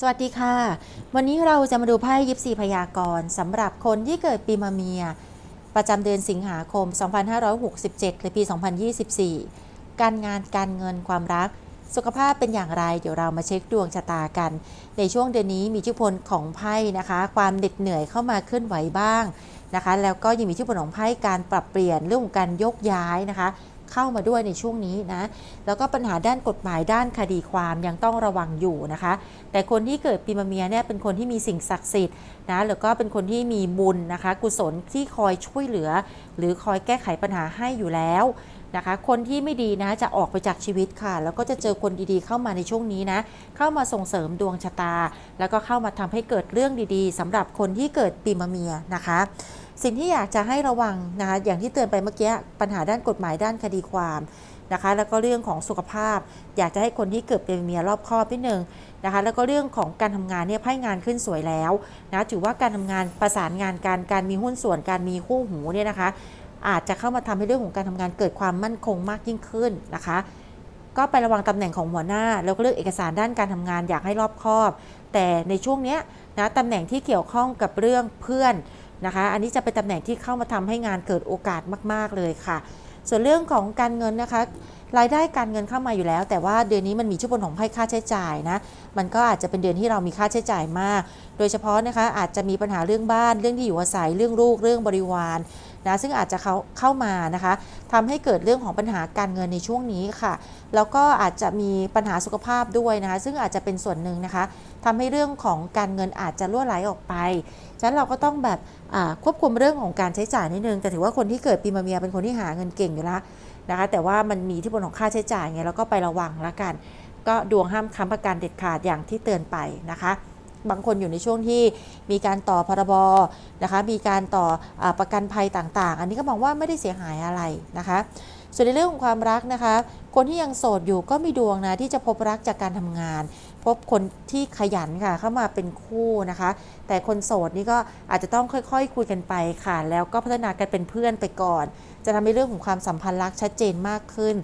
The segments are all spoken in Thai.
สวัสดีค่ะ วันนี้เราจะมาดูไพ่ยิปซีพยากรณ์สำหรับคนที่เกิดปีมะเมีย ประจำเดือนสิงหาคม 2567 หรือปี 2024 การงานการเงินความรัก สุขภาพเป็นอย่างไร เดี๋ยวเรามาเช็คดวงชะตากัน ในช่วงเดือนนี้มีอิทธิพลของไพ่นะคะ ความเหน็ดเหนื่อยเข้ามาเคลื่อนไหวบ้างนะคะ แล้วก็ยังมีอิทธิพลของไพ่การปรับเปลี่ยนเรื่องของการยกย้ายนะคะ เข้ามาด้วยในช่วงนี้นะ แล้วก็ปัญหาด้านกฎหมายด้านคดีความยังต้องระวังอยู่นะคะ แต่คนที่เกิดปีมะเมียเนี่ยเป็นคนที่มีสิ่งศักดิ์สิทธิ์นะแล้วก็เป็นคนที่มีบุญนะคะ กุศลที่คอยช่วยเหลือ หรือคอยแก้ไขปัญหาให้อยู่แล้วนะคะ คนที่ไม่ดีนะจะออกไปจากชีวิตค่ะ แล้วก็จะเจอคนดีๆเข้ามาในช่วงนี้นะ เข้ามาส่งเสริมดวงชะตา แล้วก็เข้ามาทำให้เกิดเรื่องดีๆสำหรับคนที่เกิดปีมะเมียนะคะ สิ่งที่อยากจะให้ระวังนะคะอย่างที่เตือนไปเมื่อกี้ปัญหาด้านกฎหมายด้านคดีความนะคะ แล้วก็เรื่องของสุขภาพ อยากจะให้คนที่เกิดเป็นเมียรอบคอบนิดนึงนะคะ แล้วก็เรื่องของการทำงานเนี่ยไพ่งานขึ้นสวยแล้วนะถือว่าการทำงานประสานงานการการมีหุ้นส่วนการมีคู่หูเนี่ยนะคะ อาจจะเข้ามาทำให้เรื่องของการทำงานเกิดความมั่นคงมากยิ่งขึ้นนะคะก็ไประวังตำแหน่งของหัวหน้า แล้วก็เลือกเอกสารด้านการทำงานอยากให้รอบคอบ แต่ในช่วงเนี้ยนะตำแหน่งที่เกี่ยวข้องกับเรื่องเพื่อน นะคะ อันนี้จะเป็นตำแหน่งที่เข้ามาทำให้งานเกิดโอกาสมาก ๆ เลยค่ะ ส่วนเรื่องของการเงินนะคะ รายได้การเงินเข้ามาอยู่แล้ว แต่ว่าเดือนนี้มันมีชุดผลของไพ่ค่าใช้จ่ายนะมันก็อาจจะเป็นเดือนที่เรามีค่าใช้จ่ายมาก โดยเฉพาะนะคะอาจจะมีปัญหาเรื่องบ้านเรื่องที่อยู่อาศัยเรื่องลูกเรื่องบริวารนะซึ่งอาจจะเข้าเข้ามานะคะทำให้เกิดเรื่องของปัญหาการเงินในช่วงนี้ค่ะ แล้วก็อาจจะมีปัญหาสุขภาพด้วยนะคะ ซึ่งอาจจะเป็นส่วนหนึ่งนะคะทำให้เรื่องของการเงินอาจจะล่วไหลออกไปฉะนั้นเราก็ต้องแบบควบคุมเรื่องของการใช้จ่ายนิดนึงแต่ถือว่าคนที่เกิดปีมะเมียเป็นคนที่หาเงินเก่งอยู่แล้ว นะคะแต่ว่ามันมีที่ผลของค่าใช้จ่ายไงแล้วก็ไประวังละกัน ก็ดวงห้ามค้ำประกันเด็ดขาดอย่างที่เตือนไปนะคะ บางคนอยู่ในช่วงที่มีการต่อพรบนะคะมีการต่ออประกันภัยต่างๆ อันนี้ก็มองว่าไม่ได้เสียหายอะไรนะคะส่วนในเรื่องของความรักนะคะ คนที่ยังโสดอยู่ก็มีดวงนะที่จะพบรักจากการทำงาน พบคนที่ขยันค่ะเข้ามาเป็นคู่นะคะ แต่คนโสดนี่ก็อาจจะต้องค่อยๆคุยกันไปค่ะ แล้วก็พัฒนากันเป็นเพื่อนไปก่อน จะทำให้เรื่องของความสัมพันธ์รักชัดเจนมากขึ้น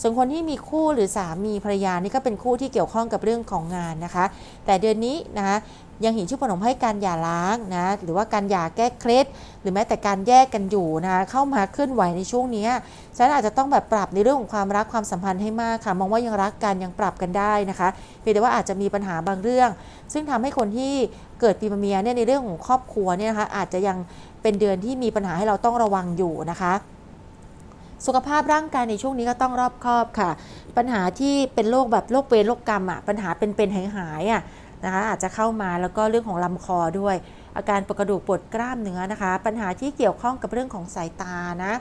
ส่วนคนที่มีคู่หรือสามีภรรยานี่ก็เป็นคู่ที่เกี่ยวข้องกับเรื่องของงานนะคะ แต่เดือนนี้นะคะยังเห็นชื่อผลของให้การหย่าร้างนะหรือว่าการหย่าแก้เคล็ดหรือแม้แต่การแยกกันอยู่นะคะเข้ามาเคลื่อนไหวในช่วงนี้ฉันอาจจะต้องแบบปรับในเรื่องของความรักความสัมพันธ์ให้มากค่ะ มองว่ายังรักกันยังปรับกันได้นะคะเพียงแต่ว่าอาจจะมีปัญหาบางเรื่อง ซึ่งทำให้คนที่เกิดปีมะเมียเนี่ยในเรื่องของครอบครัวเนี่ยนะคะอาจจะยังเป็นเดือนที่มีปัญหาให้เราต้องระวังอยู่นะคะสุขภาพร่างกายในช่วงนี้ก็ต้องรอบคอบค่ะ ปัญหาที่เป็นโรคแบบโรคเวรโรคกรรมอะปัญหาเป็นๆหายหายอะนะคะอาจจะเข้ามาแล้วก็เรื่องของลำคอด้วย อาการปวดกระดูกปวดกล้ามเนื้อนะคะ ปัญหาที่เกี่ยวข้องกับเรื่องของสายตานะ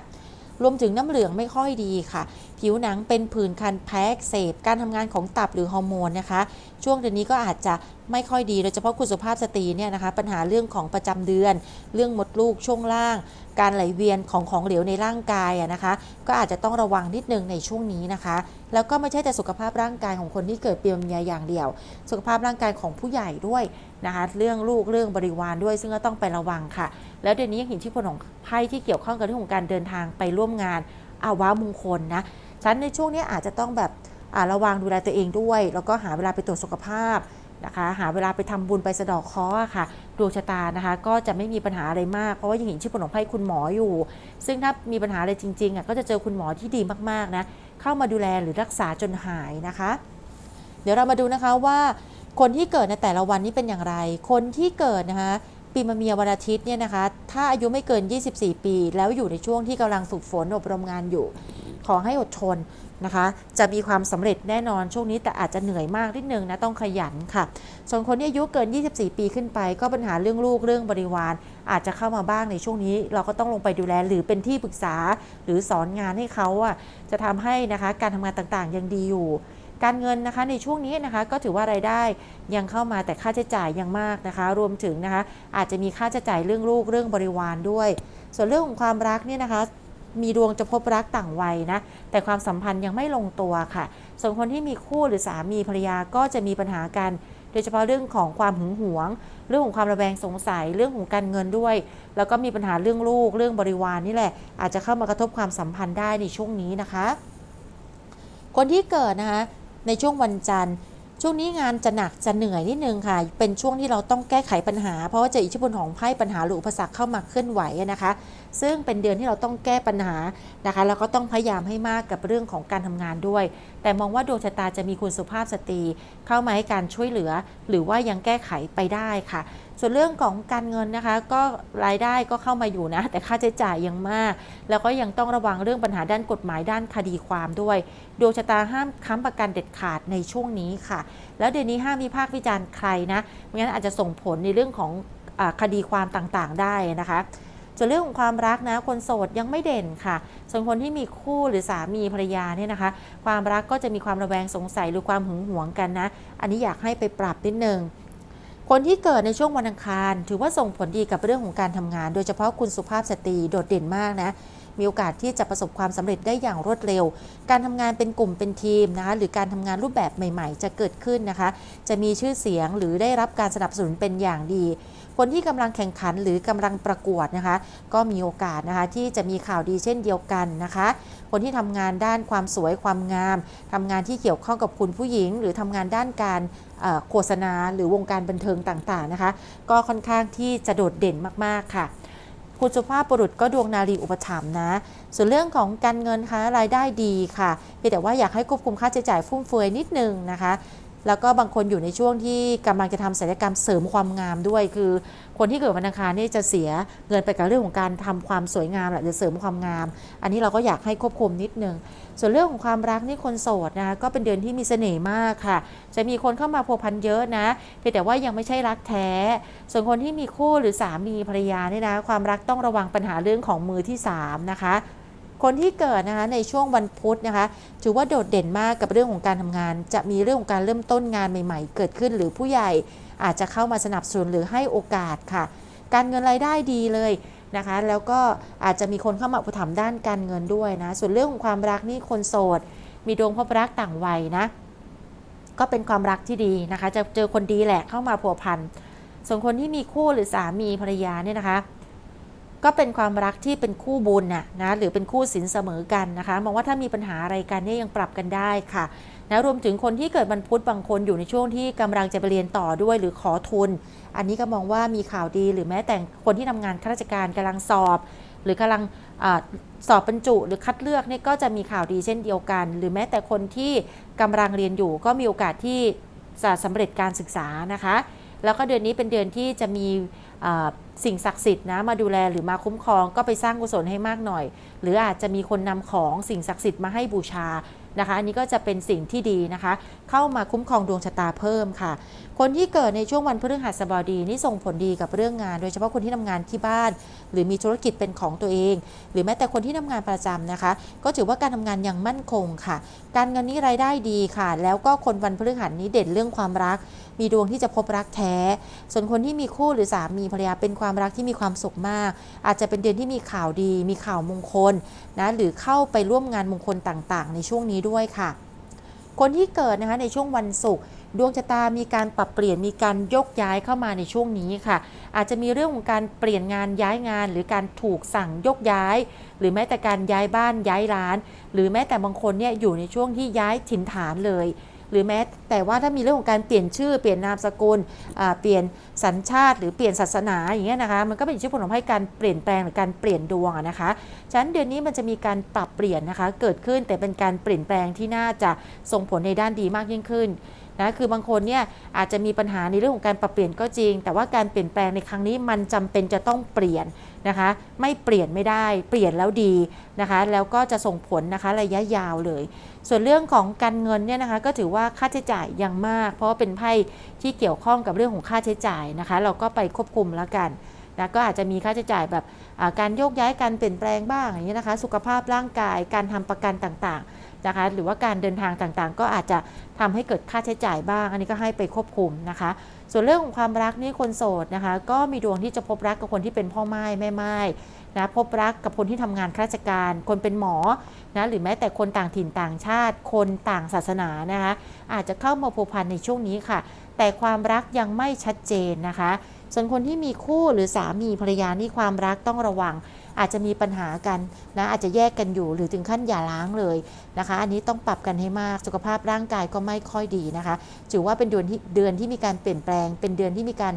รวมถึงน้ำเหลืองไม่ค่อยดีค่ะ ผิวหนังเป็นผื่นคันแพ้เสบการทำงานของตับหรือฮอร์โมนนะคะ ช่วงเดือนนี้ก็อาจจะไม่ค่อยดีโดยเฉพาะคุณสุภาพสตรีเนี่ยนะคะ ปัญหาเรื่องของประจำเดือน เรื่องมดลูกช่วงล่าง การไหลเวียนของของเหลวในร่างกายนะคะ ก็อาจจะต้องระวังนิดนึงในช่วงนี้นะคะ แล้วก็ไม่ใช่แต่สุขภาพร่างกายของคนที่เกิดปีมเมียอย่างเดียว สุขภาพร่างกายของผู้ใหญ่ด้วย นะคะเรื่องลูกเรื่องบริวารด้วย ซึ่งก็ต้องไประวังค่ะ แล้วเดือนนี้ยังเห็นที่ผลของไพ่ที่เกี่ยวข้องกับเรื่องของการเดินทางไปร่วมงานอาว้ามงคลนะฉันในช่วงนี้อาจจะต้องแบบระวังดูแลตัวเองด้วย แล้วก็หาเวลาไปตรวจสุขภาพนะคะหาเวลาไปทำบุญไปสะดอกเคราะห์อค่ะดวงชะตานะคะก็จะไม่มีปัญหาอะไรมาก เพราะว่ายังเห็นชื่อผลของไพ่คุณหมออยู่ ซึ่งถ้ามีปัญหาอะไรจริงๆอะก็จะเจอคุณหมอที่ดีมากๆนะเข้ามาดูแลหรือรักษาจนหายนะคะ เดี๋ยวเรามาดูนะคะว่า คนที่เกิดในแต่ละวันนี้เป็นอย่างไร คนที่เกิดนะคะปีมะเมียวันอาทิตย์เนี่ยนะคะ ถ้าอายุไม่เกิน 24 ปี แล้วอยู่ในช่วงที่กำลังฝึกฝนอบรมงานอยู่ ขอให้อดทนนะคะ จะมีความสำเร็จแน่นอนช่วงนี้แต่อาจจะเหนื่อยมากนิดนึงนะต้องขยันค่ะ ส่วนคนที่อายุเกิน 24 ปีขึ้นไป ก็ปัญหาเรื่องลูกเรื่องบริวาร อาจจะเข้ามาบ้างในช่วงนี้ เราก็ต้องลงไปดูแลหรือเป็นที่ปรึกษาหรือสอนงานให้เขาอะจะทำให้นะคะการทำงานต่างๆยังดีอยู่ การเงินนะคะในช่วงนี้นะคะก็ถือว่ารายได้ยังเข้ามาแต่ค่าใช้จ่ายยังมากนะคะ รวมถึงนะคะอาจจะมีค่าใช้จ่ายเรื่องลูกเรื่องบริวารด้วย ส่วนเรื่องของความรักเนี่ยนะคะมีดวงจะพบรักต่างวัยนะแต่ความสัมพันธ์ยังไม่ลงตัวค่ะ ส่วนคนที่มีคู่หรือสามีภรรยาก็จะมีปัญหากันโดยเฉพาะเรื่องของความหึงหวง เรื่องของความระแวงสงสัยเรื่องของการเงินด้วย แล้วก็มีปัญหาเรื่องลูกเรื่องบริวารนี่แหละ อาจจะเข้ามากระทบความสัมพันธ์ได้ในช่วงนี้นะคะ คนที่เกิดนะคะ ในช่วงวันจันทร์ ช่วงนี้งานจะหนักจะเหนื่อยนิดนึงค่ะ เป็นช่วงที่เราต้องแก้ไขปัญหา เพราะว่าเจะอิทธิพลของไพ่ปัญหาหรืออุปสรรคเข้ามาเคลื่อนไหวนะคะ ซึ่งเป็นเดือนที่เราต้องแก้ปัญหานะคะแล้วก็ต้องพยายามให้มากกับเรื่องของการทำงานด้วย แต่มองว่าดวงชะตาจะมีคุณสุภาพสตรี เข้ามาให้การช่วยเหลือ หรือว่ายังแก้ไขไปได้ค่ะ ส่วนเรื่องของการเงินนะคะก็รายได้ก็เข้ามาอยู่นะ แต่ค่าใช้จ่ายยังมาก แล้วก็ยังต้องระวังเรื่องปัญหาด้านกฎหมายด้านคดีความด้วยดวงชะตาห้ามค้ำประกันเด็ดขาดในช่วงนี้ค่ะ แล้วเดือนนี้ห้ามวิพากษ์วิจารณ์ใครนะไม่งั้นอาจจะส่งผลในเรื่องของอคดีความต่างๆ ได้นะคะส่วนเรื่องของความรักนะคนโสดยังไม่เด่นค่ะ ส่วนคนที่มีคู่หรือสามีภรรยาเนี่ยนะคะ ความรักก็จะมีความระแวงสงสัยหรือความหึงหวงกันนะ อันนี้อยากให้ไปปรับนิดนึง คนที่เกิดในช่วงวันอังคาร ถือว่าส่งผลดีกับเรื่องของการทำงาน โดยเฉพาะคุณสุภาพสตรีโดดเด่นมากนะ มีโอกาสที่จะประสบความสำเร็จได้อย่างรวดเร็ว การทำงานเป็นกลุ่มเป็นทีมนะคะหรือการทำงานรูปแบบใหม่ ๆ จะเกิดขึ้นนะคะ จะมีชื่อเสียงหรือได้รับการสนับสนุนเป็นอย่างดี คนที่กำลังแข่งขันหรือกำลังประกวดนะคะ ก็มีโอกาสนะคะที่จะมีข่าวดีเช่นเดียวกันนะคะ คนที่ทำงานด้านความสวยความงามทำงานที่เกี่ยวข้องกับคุณผู้หญิง หรือทำงานด้านการโฆษณาหรือวงการบันเทิงต่างๆนะคะ ก็ค่อนข้างที่จะโดดเด่นมากๆค่ะ คุณสุภาพบุรุษก็ดวงนารีอุปถัมภ์นะ ส่วนเรื่องของการเงินคะรายได้ดีค่ะเพียงแต่ว่าอยากให้ควบคุมค่าใช้จ่ายฟุ่มเฟือยนิดนึงนะคะ แล้วก็บางคนอยู่ในช่วงที่กำลังจะทำศัลยกรรมเสริมความงามด้วย คือคนที่เกิดวันอังคารนี่จะเสียเงินไปกับเรื่องของการทำความสวยงามแหละหรือเสริมความงาม อันนี้เราก็อยากให้ควบคุมนิดนึงส่วนเรื่องของความรักนี่คนโสดนะคะก็เป็นเดือนที่มีเสน่ห์มากค่ะ จะมีคนเข้ามาพัวพันเยอะนะเพียงแต่ว่ายังไม่ใช่รักแท้ ส่วนคนที่มีคู่หรือสามีภรรยาเนี่ยนะความรักต้องระวังปัญหาเรื่องของมือที่สามนะคะ คนที่เกิดนะคะในช่วงวันพุธนะคะถือว่าโดดเด่นมากกับเรื่องของการทำงาน จะมีเรื่องของการเริ่มต้นงานใหม่ ๆ เกิดขึ้นหรือผู้ใหญ่อาจจะเข้ามาสนับสนุนหรือให้โอกาสค่ะ การเงินรายได้ดีเลยนะคะ แล้วก็อาจจะมีคนเข้ามาอุปถัมภ์ด้านการเงินด้วยนะ ส่วนเรื่องของความรักนี่คนโสด มีดวงพบรักต่างวัยนะ ก็เป็นความรักที่ดีนะคะ จะเจอคนดีแหละเข้ามาผัวพัน ส่วนคนที่มีคู่หรือสามีภรรยาเนี่ยนะคะ ก็เป็นความรักที่เป็นคู่บุญน่ะนะหรือเป็นคู่สินเสมอกันนะคะมองว่าถ้ามีปัญหาอะไรกันเนี่ยยังปรับกันได้ค่ะนะรวมถึงคนที่เกิดวันพุธบางคนอยู่ในช่วงที่กำลังจะไปเรียนต่อด้วยหรือขอทุน อันนี้ก็มองว่ามีข่าวดีหรือแม้แต่คนที่ทำงานข้าราชการกำลังสอบ หรือกำลังอสอบบรรจุ หรือคัดเลือกเนี่ยก็จะมีข่าวดีเช่นเดียวกัน หรือแม้แต่คนที่กำลังเรียนอยู่ ก็มีโอกาสที่จะสำเร็จการศึกษานะคะ แล้วก็เดือนนี้เป็นเดือนที่จะมี สิ่งศักดิ์สิทธิ์นะมาดูแลหรือมาคุ้มครองก็ไปสร้างกุศลให้มากหน่อย หรืออาจจะมีคนนำของสิ่งศักดิ์สิทธิ์มาให้บูชา นะคะ อันนี้ก็จะเป็นสิ่งที่ดีนะคะ เข้ามาคุ้มครองดวงชะตาเพิ่มค่ะ คนที่เกิดในช่วงวันพฤหัสบดีนี่ส่งผลดีกับเรื่องงาน โดยเฉพาะคนที่ทำงานที่บ้าน หรือมีธุรกิจเป็นของตัวเอง หรือแม้แต่คนที่ทำงานประจำนะคะ ก็ถือว่าการทำงานยังมั่นคงค่ะ การเงินนี้รายได้ดีค่ะ แล้วก็คนวันพฤหัสนี้เด่นเรื่องความรัก มีดวงที่จะพบรักแท้ ส่วนคนที่มีคู่หรือสามีภรรยาเป็นความรักที่มีความสุขมาก อาจจะเป็นเดือนที่มีข่าวดี มีข่าวมงคลนะหรือเข้าไปร่วมงานมงคลต่างๆ ในช่วงนี้ด้วยค่ะ คนที่เกิดนะคะในช่วงวันศุกร์ดวงชะตามีการปรับเปลี่ยนมีการยกย้ายเข้ามาในช่วงนี้ค่ะ อาจจะมีเรื่องของการเปลี่ยนงานย้ายงาน หรือการถูกสั่งยกย้าย หรือแม้แต่การย้ายบ้านย้ายร้าน หรือแม้แต่บางคนเนี่ยอยู่ในช่วงที่ย้ายถิ่นฐานเลย หรือแม้แต่ว่าถ้ามีเรื่องของการเปลี่ยนชื่อเปลี่ยนนามสกุลเปลี่ยนสัญชาติ หรือเปลี่ยนศาสนาอย่างเงี้ยนะคะ มันก็เป็นชื่อผลของให้การเปลี่ยนแปลงหรือการเปลี่ยนดวงนะคะฉะนั้นเดือนนี้มันจะมีการปรับเปลี่ยนนะคะ เกิดขึ้นแต่เป็นการเปลี่ยนแปลงที่น่าจะส่งผลในด้านดีมากยิ่งขึ้น นะคือบางคนเนี่ยอาจจะมีปัญหาในเรื่องของการปรับเปลี่ยนก็จริง แต่ว่าการเปลี่ยนแปลงในครั้งนี้มันจำเป็นจะต้องเปลี่ยนนะคะ ไม่เปลี่ยนไม่ได้เปลี่ยนแล้วดีนะคะ แล้วก็จะส่งผลนะคะระยะยาวเลย ส่วนเรื่องของการเงินเนี่ยนะคะก็ถือว่าค่าใช้จ่ายยังมาก เพราะว่าเป็นไพ่ที่เกี่ยวข้องกับเรื่องของค่าใช้จ่ายนะคะ เราก็ไปควบคุมแล้วกันนะก็อาจจะมีค่าใช้จ่ายแบบการโยกย้ายการเปลี่ยนแปลงบ้างอย่างนี้ยนะคะ สุขภาพร่างกายการทำประกันต่างๆ นะคะหรือว่าการเดินทางต่างๆ ก็อาจจะทำให้เกิดค่าใช้จ่ายบ้าง อันนี้ก็ให้ไปควบคุมนะคะ ส่วนเรื่องของความรักนี่คนโสดนะคะ ก็มีดวงที่จะพบรักกับคนที่เป็นพ่อไม้แม่ไม้นะพบรักกับคนที่ทำงานข้าราชการ คนเป็นหมอนะหรือแม้แต่คนต่างถิ่นต่างชาติ คนต่างศาสนานะคะอาจจะเข้ามาผูกพันในช่วงนี้ค่ะ แต่ความรักยังไม่ชัดเจนนะคะ ส่วนคนที่มีคู่หรือสามีภรรยานี่ความรักต้องระวัง อาจจะมีปัญหากันนะอาจจะแยกกันอยู่หรือถึงขั้นหย่าร้างเลยนะคะ อันนี้ต้องปรับกันให้มากสุขภาพร่างกายก็ไม่ค่อยดีนะคะถือว่าเป็นเดือนที่เดือนที่มีการเปลี่ยนแปลง เป็นเดือนที่มีการ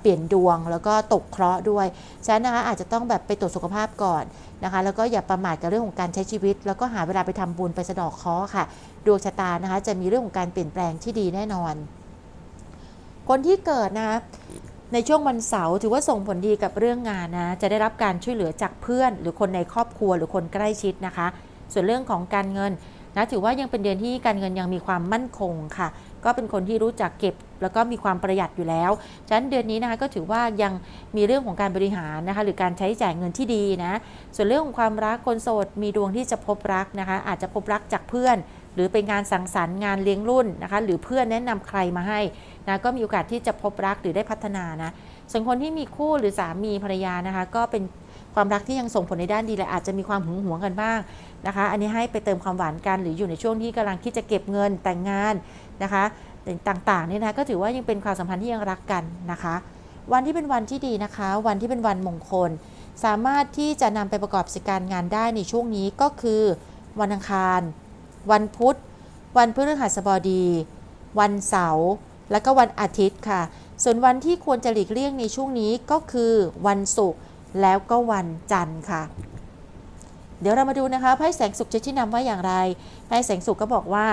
เปลี่ยนดวงแล้วก็ตกเคราะห์ด้วยฉะนั้นนะคะอาจจะต้องแบบไปตรวจสุขภาพก่อนนะคะแล้วก็อย่าประมาทกับเรื่องของการใช้ชีวิต แล้วก็หาเวลาไปทำบุญไปสะดอกเคราะห์ค่ะ ดวงชะตานะคะจะมีเรื่องของการเปลี่ยนแปลงที่ดีแน่นอน คนที่เกิดนะ ในช่วงวันเสาร์ถือว่าส่งผลดีกับเรื่องงานนะ จะได้รับการช่วยเหลือจากเพื่อน หรือคนในครอบครัวหรือคนใกล้ชิดนะคะ ส่วนเรื่องของการเงินนะถือว่ายังเป็นเดือนที่การเงินยังมีความมั่นคงค่ะ ก็เป็นคนที่รู้จักเก็บ แล้วก็มีความประหยัดอยู่แล้ว ฉะนั้นเดือนนี้นะคะก็ถือว่ายังมีเรื่องของการบริหารนะคะ หรือการใช้จ่ายเงินที่ดีนะ ส่วนเรื่องของความรักคนโสดมีดวงที่จะพบรักนะคะ อาจจะพบรักจากเพื่อน หรือเป็นงานสังสรรค์งานเลี้ยงรุ่นนะคะหรือเพื่อนแนะนำใครมาให้นะก็มีโอกาสที่จะพบรักหรือได้พัฒนานะส่วนคนที่มีคู่หรือสามีภรรยานะคะ ก็เป็นความรักที่ยังส่งผลในด้านดีและอาจจะมีความหึงหวงกันบ้างนะคะ อันนี้ให้ไปเติมความหวานกันหรืออยู่ในช่วงที่กำลังคิดจะเก็บเงินแต่งงานนะคะต่างๆเนี่ยนะก็ถือว่ายังเป็นความสัมพันธ์ที่ยังรักกันนะคะ วันที่เป็นวันที่ดีนะคะ วันที่เป็นวันมงคล สามารถที่จะนำไปประกอบกิจการงานได้ในช่วงนี้ก็คือ วันอังคาร วันพุธ วันพฤหัสบดี วันเสาร์และก็วันอาทิตย์ค่ะ ส่วนวันที่ควรจะหลีกเลี่ยงในช่วงนี้ก็คือวันศุกร์แล้วก็วันจันทร์ค่ะ เดี๋ยวเรามาดูนะคะไพ่แสงสุขจะชี้นำว่าอย่างไรไพ่แสงสุขก็บอกว่า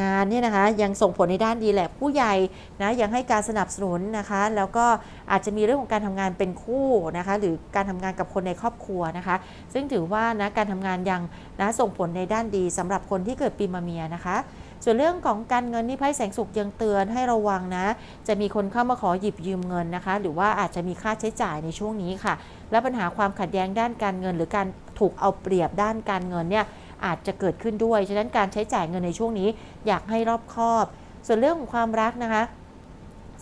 งานเนี่ยนะคะยังส่งผลในด้านดีแหละผู้ใหญ่นะยังให้การสนับสนุนนะคะ แล้วก็อาจจะมีเรื่องของการทำงานเป็นคู่นะคะ หรือการทำงานกับคนในครอบครัวนะคะ ซึ่งถือว่านะการทำงานยังนะส่งผลในด้านดีสำหรับคนที่เกิดปีมะเมียนะคะส่วนเรื่องของการเงินนี่ไพ่แสงสุขยังเตือนให้ระวังนะ จะมีคนเข้ามาขอหยิบยืมเงินนะคะ หรือว่าอาจจะมีค่าใช้จ่ายในช่วงนี้ค่ะ และปัญหาความขัดแย้งด้านการเงินหรือการ ถูกเอาเปรียบด้านการเงินเนี่ยอาจจะเกิดขึ้นด้วย ฉะนั้นการใช้จ่ายเงินในช่วงนี้อยากให้รอบคอบ ส่วนเรื่องของความรักนะคะ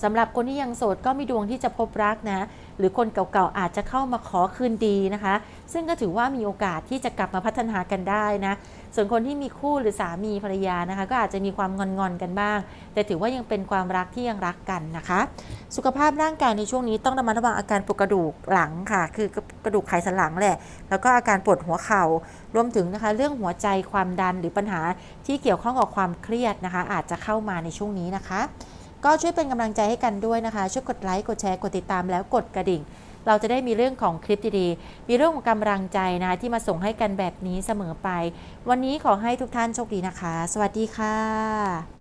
สำหรับคนที่ยังโสดก็มีดวงที่จะพบรักนะ หรือคนเก่าๆอาจจะเข้ามาขอคืนดีนะคะ ซึ่งก็ถือว่ามีโอกาสที่จะกลับมาพัฒนากันได้นะส่วนคนที่มีคู่หรือสามีภรรยานะคะ ก็อาจจะมีความงอนๆกันบ้าง แต่ถือว่ายังเป็นความรักที่ยังรักกันนะคะ สุขภาพร่างกายในช่วงนี้ต้องระมัดระวังอาการปวดกระดูกหลังค่ะ คือกระดูกไขสันหลังแหละแล้วก็อาการปวดหัวเข่ารวมถึงนะคะ เรื่องหัวใจความดันหรือปัญหาที่เกี่ยวข้องกับความเครียดนะคะ อาจจะเข้ามาในช่วงนี้นะคะ ก็ช่วยเป็นกำลังใจให้กันด้วยนะคะ ช่วยกดไลค์ กดแชร์ กดติดตามแล้วกดกระดิ่ง เราจะได้มีเรื่องของคลิปดีๆ มีเรื่องของกำลังใจนะคะที่มาส่งให้กันแบบนี้เสมอไป วันนี้ขอให้ทุกท่านโชคดีนะคะ สวัสดีค่ะ